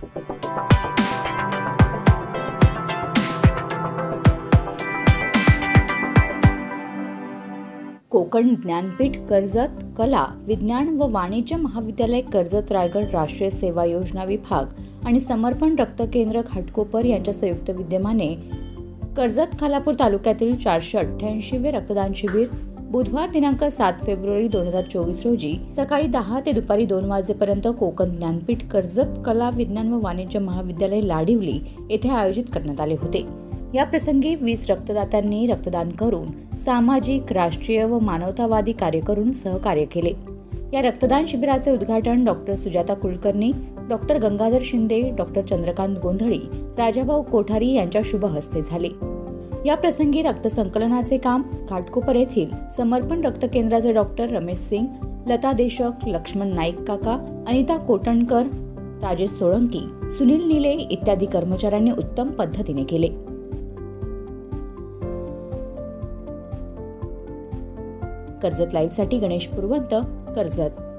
कोकण ज्ञानपीठ कर्जत कला विज्ञान व वाणिज्य महाविद्यालय कर्जत रायगड राष्ट्रीय सेवा योजना विभाग आणि समर्पण रक्त केंद्र घाटकोपर यांच्या संयुक्त विद्यमाने कर्जत खालापूर तालुक्यातील चारशे अठ्ठ्याऐंशीवे रक्तदान शिबिर बुधवार दिनांक सात फेब्रुवारी दोन हजार चोवीस रोजी सकाळी दहा ते दुपारी दोन वाजेपर्यंत कोकण ज्ञानपीठ कर्जत कला विज्ञान व वाणिज्य महाविद्यालय लाडिवली येथे आयोजित करण्यात आले होते. या प्रसंगी वीस रक्तदात्यांनी रक्तदान करून सामाजिक राष्ट्रीय व मानवतावादी कार्य करून सहकार्य केले. या रक्तदान शिबिराचे उद्घाटन doctor Sujata Kulkarni doctor Gangadhar Shinde doctor Chandrakant Gondhali Rajabhau Kothari यांच्या शुभ हस्ते झाले. या प्रसंगी रक्तसंकलनाचे काम घाटकोपर येथील समर्पण रक्त केंद्राचे डॉक्टर रमेश सिंग लता देशक लक्ष्मण नाईक काका अनिता कोटणकर राजेश सोळंकी सुनील निले इत्यादी कर्मचाऱ्यांनी उत्तम पद्धतीने केले. कर्जत लाईव्हसाठी गणेश पुरवंत कर्जत.